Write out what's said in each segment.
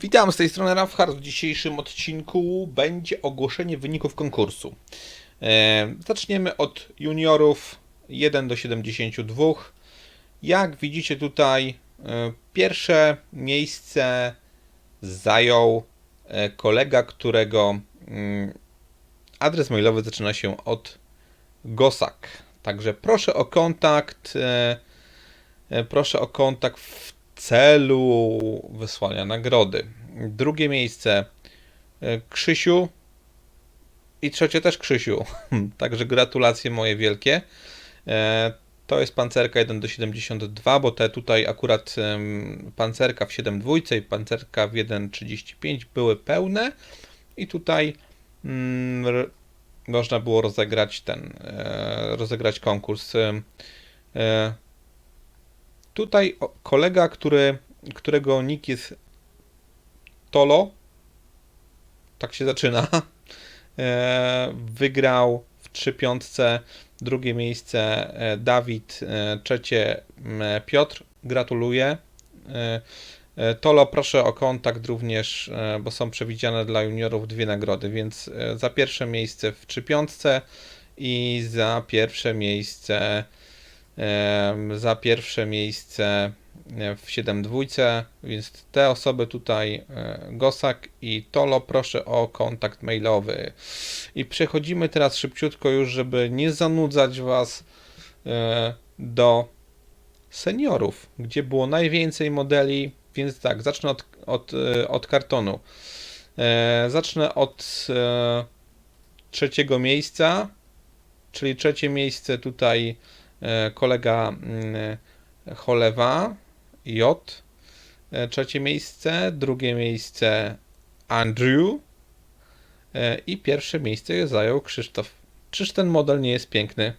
Witam z tej strony Rafhard. W dzisiejszym odcinku będzie ogłoszenie wyników konkursu. E, zaczniemy od juniorów 1 do 72. Jak widzicie tutaj, e, pierwsze miejsce zajął e, kolega, którego mm, adres mailowy zaczyna się od Gosak. Także proszę o kontakt. Proszę o kontakt w celu wysłania nagrody. Drugie miejsce e, Krzysiu i trzecie też Krzysiu. Także gratulacje moje wielkie. E, To jest pancerka 1 do 72, bo te tutaj akurat pancerka w 7.2 i pancerka w 1.35 były pełne i tutaj mm, można było rozegrać ten, e, rozegrać konkurs. Tutaj kolega, który, którego nick jest Tolo, tak się zaczyna, e, wygrał w trzy piątce, drugie miejsce e, Dawid, e, trzecie Piotr, gratuluję. Tolo, proszę o kontakt również, bo są przewidziane dla juniorów dwie nagrody, więc za pierwsze miejsce w trzy piątce i za pierwsze miejsce za pierwsze miejsce e, w 7 dwójce, więc te osoby tutaj, e, Gosak i Tolo, proszę o kontakt mailowy. I przechodzimy teraz szybciutko już, żeby nie zanudzać Was e, do seniorów, gdzie było najwięcej modeli, więc tak, zacznę od, od, od kartonu. Zacznę od trzeciego miejsca, czyli trzecie miejsce tutaj kolega mm, Cholewa J. E, Trzecie miejsce, drugie miejsce Andrew e, i pierwsze miejsce zajął Krzysztof. Czyż ten model nie jest piękny?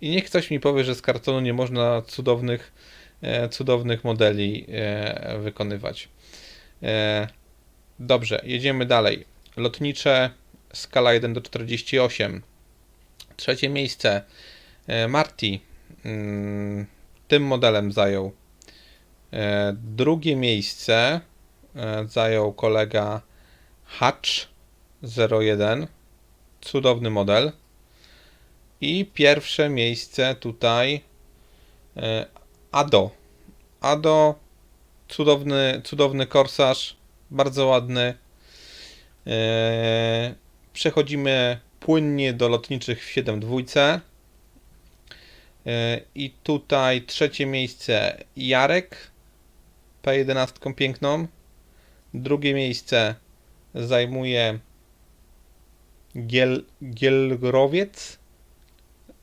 I niech ktoś mi powie, że z kartonu nie można cudownych, e, cudownych modeli e, wykonywać. E, Dobrze, jedziemy dalej. Lotnicze skala 1 do 48. Trzecie miejsce e, Marty mm, tym modelem zajął. E, Drugie miejsce e, zajął kolega Hatch 01. Cudowny model. I pierwsze miejsce tutaj e, Ado. Ado, cudowny, cudowny korsarz, bardzo ładny. Przechodzimy płynnie do lotniczych w 7 dwójce. E, I tutaj trzecie miejsce Jarek P11 piękną. Drugie miejsce zajmuje Giel, Gielrowiec.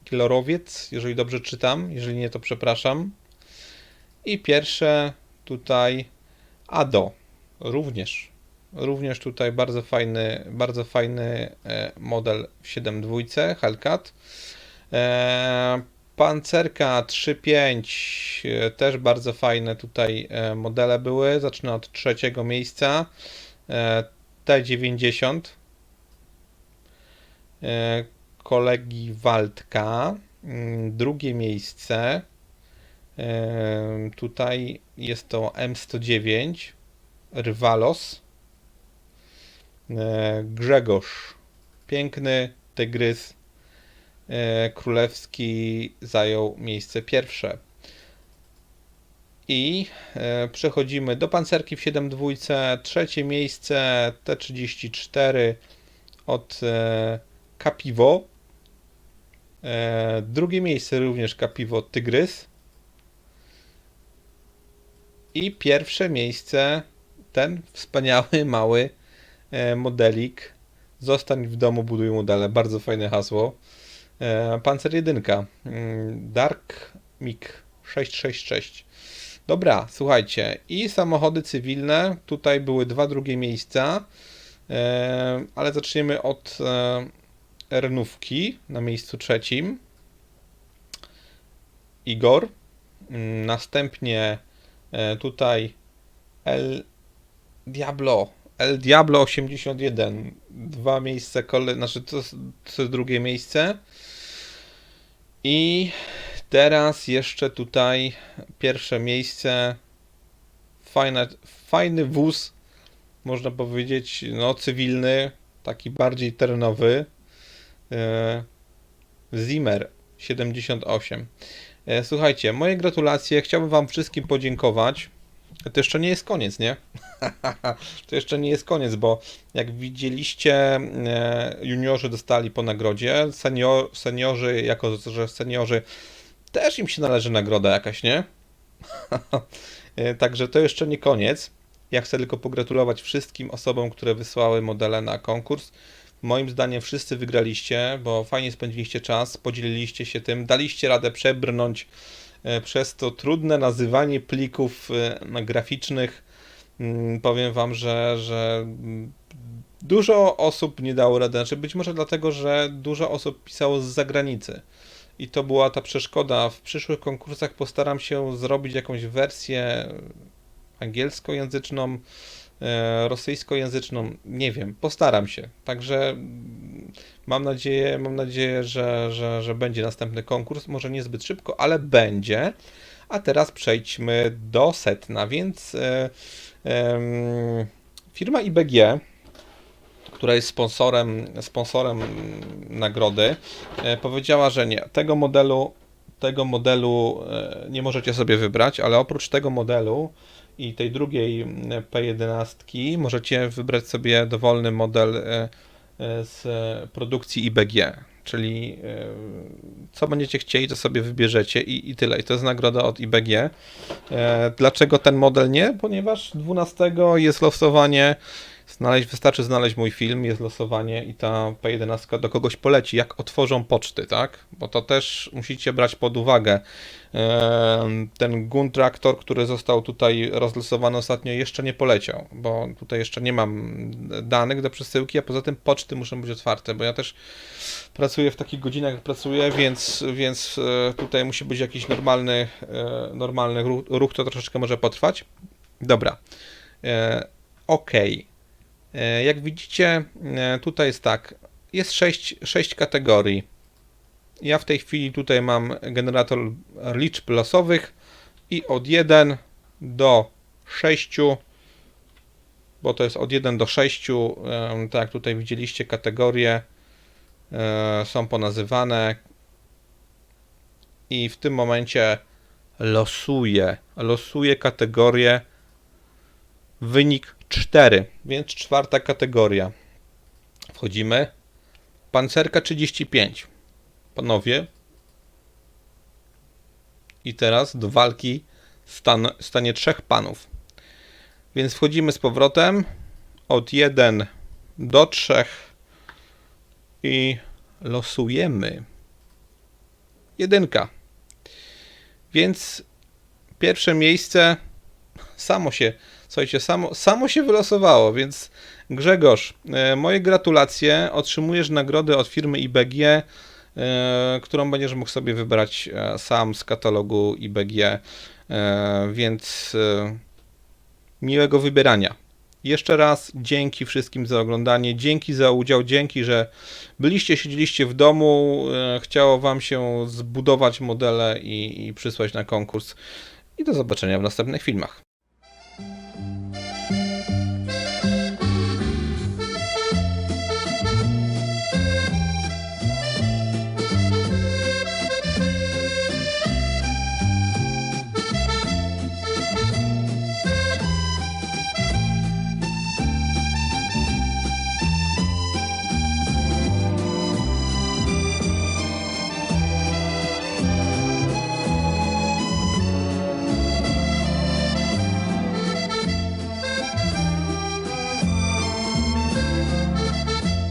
Gielorowiec, jeżeli dobrze czytam, jeżeli nie to przepraszam. I pierwsze tutaj Ado. Również. Również tutaj bardzo fajny, bardzo fajny e, model w 7 dwójce Hellcat. E, Pancerka 3.5 e, też bardzo fajne tutaj e, modele były. Zacznę od trzeciego miejsca. E, T90 e, kolegi Waldka. Mm, Drugie miejsce. Tutaj jest to M109 Rywalos. Grzegorz. Piękny tygrys królewski zajął miejsce pierwsze. I e, przechodzimy do pancerki w 7 dwójce. Trzecie miejsce T34 od e, Capivo. E, drugie miejsce również Capivo Tygrys. I pierwsze miejsce ten wspaniały, mały e, modelik. Zostań w domu, buduj modele. Bardzo fajne hasło. E, Pancer 1. mm, Dark Mig 666. Dobra, słuchajcie. I samochody cywilne. Tutaj były dwa drugie miejsca. E, ale zaczniemy od e, Renówki na miejscu trzecim. Igor. Mm, Następnie tutaj El Diablo. El Diablo 81. Dwa miejsca, kole... znaczy to, to drugie miejsce. I teraz jeszcze tutaj pierwsze miejsce. Fajne, fajny wóz można powiedzieć, no cywilny, taki bardziej terenowy. E, Zimmer 78. E, Słuchajcie, moje gratulacje. Chciałbym Wam wszystkim podziękować. To jeszcze nie jest koniec, nie? to jeszcze nie jest koniec, bo jak widzieliście, e, juniorzy dostali po nagrodzie. Senior, seniorzy, jako że seniorzy, też im się należy nagroda jakaś, nie? E, Także to jeszcze nie koniec. Ja chcę tylko pogratulować wszystkim osobom, które wysłały modele na konkurs. Moim zdaniem wszyscy wygraliście, bo fajnie spędziliście czas, podzieliliście się tym, daliście radę przebrnąć przez to trudne nazywanie plików e, graficznych. Mm, Powiem Wam, że, że mm, dużo osób nie dało rady. Znaczy być może dlatego, że dużo osób pisało z zagranicy. I to była ta przeszkoda. W przyszłych konkursach postaram się zrobić jakąś wersję angielskojęzyczną, e, rosyjskojęzyczną, nie wiem, postaram się. Także mam nadzieję, mam nadzieję, że, że, że będzie następny konkurs, może niezbyt szybko, ale będzie. A teraz przejdźmy do setna, więc e, firma IBG, która jest sponsorem, sponsorem nagrody, e, powiedziała, że nie, tego modelu, tego modelu e, nie możecie sobie wybrać, ale oprócz tego modelu i tej drugiej m, P11 możecie wybrać sobie dowolny model e, e, z produkcji IBG. Czyli e, co będziecie chcieli, to sobie wybierzecie i, i tyle. I to jest nagroda od IBG. Dlaczego ten model nie? Ponieważ 12 jest losowanie. Znaleźć, wystarczy znaleźć mój film, jest losowanie i ta P11 do kogoś poleci, jak otworzą poczty, tak? Bo to też musicie brać pod uwagę. Ten Gun Traktor, który został tutaj rozlosowany ostatnio, jeszcze nie poleciał, bo tutaj jeszcze nie mam danych do przesyłki, a poza tym poczty muszą być otwarte, bo ja też pracuję w takich godzinach, jak pracuję, więc, więc e, tutaj musi być jakiś normalny, e, normalny ruch, to troszeczkę może potrwać. Dobra. E, OK. E, Jak widzicie, e, tutaj jest tak. Jest 6, 6 kategorii. Ja w tej chwili tutaj mam generator liczb losowych i od 1 do 6, bo to jest od 1 do 6, em, tak jak tutaj widzieliście, kategorie e, są ponazywane. I w tym momencie losuję, losuję kategorię wynik 4, więc czwarta kategoria. Wchodzimy. Pancerka 35. Panowie. I teraz do walki stan, stanie trzech panów. Więc wchodzimy z powrotem od 1 do 3 i losujemy. Jedynka. Więc pierwsze miejsce samo się, słuchajcie, samo, samo się wylosowało, więc Grzegorz, e, moje gratulacje. Otrzymujesz nagrodę od firmy IBG, e, którą będziesz mógł sobie wybrać e, sam z katalogu IBG, więc miłego wybierania. Jeszcze raz dzięki wszystkim za oglądanie, dzięki za udział, dzięki, że byliście, siedzieliście w domu, chciało Wam się zbudować modele i, i przysłać na konkurs. I do zobaczenia w następnych filmach.